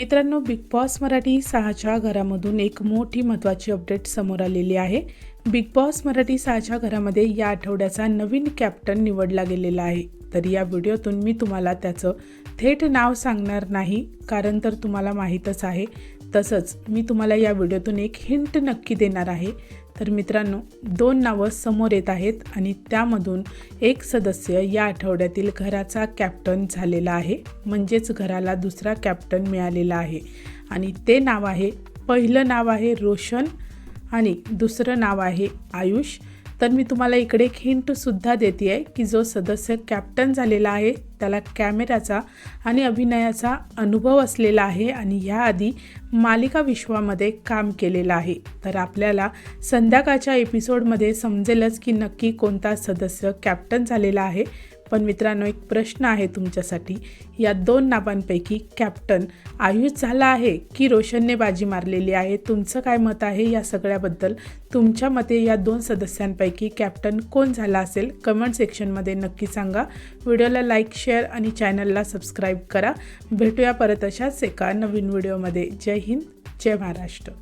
मित्रांनो big boss Marathi सहाच्या घरामधून एक मोठी महत्त्वाची अपडेट समोर आलेली आहे. बिग बॉस मराठी सहाच्या घरामध्ये या आठवड्याचा नवीन कॅप्टन निवडला गेलेला आहे. तर या व्हिडिओतून मी तुम्हाला त्याचं थेट नाव सांगणार नाही कारण तर तुम्हाला माहीतच आहे. तसंच मी तुम्हाला या व्हिडिओतून एक हिंट नक्की देणार आहे. तर मित्रांनो दोन नावं समोर येत आहेत आणि त्यामधून एक सदस्य या आठवड्यातील घराचा कॅप्टन झालेला आहे. म्हणजेच घराला दुसरा कॅप्टन मिळालेला आहे. आणि ते नाव आहे पहिलं नाव आहे रोशन आणि दुसरं नाव आहे आयुष. तर मी तुम्हाला इकडे एक हिंटसुद्धा देते आहे की जो सदस्य कॅप्टन झालेला आहे त्याला कॅमेऱ्याचा आणि अभिनयाचा अनुभव असलेला आहे आणि ह्याआधी मालिका विश्वामध्ये काम केलेलं आहे. तर आपल्याला संध्याकाळच्या एपिसोडमध्ये समजेलच की नक्की कोणता सदस्य कॅप्टन झालेला आहे. पण मित्रांनो एक प्रश्न आहे तुमच्यासाठी. या दोन नावांपैकी कॅप्टन आयुष झाला आहे की रोशनने बाजी मारलेली आहे? तुमचं काय मत आहे या सगळ्याबद्दल? तुमच्या मते या दोन सदस्यांपैकी कॅप्टन कोण झाला असेल? कमेंट सेक्शनमध्ये नक्की सांगा. व्हिडिओला लाईक शेअर आणि चॅनलला सबस्क्राईब करा. भेटूया परत अशाच एका नवीन व्हिडिओमध्ये जय हिंद जय महाराष्ट्र.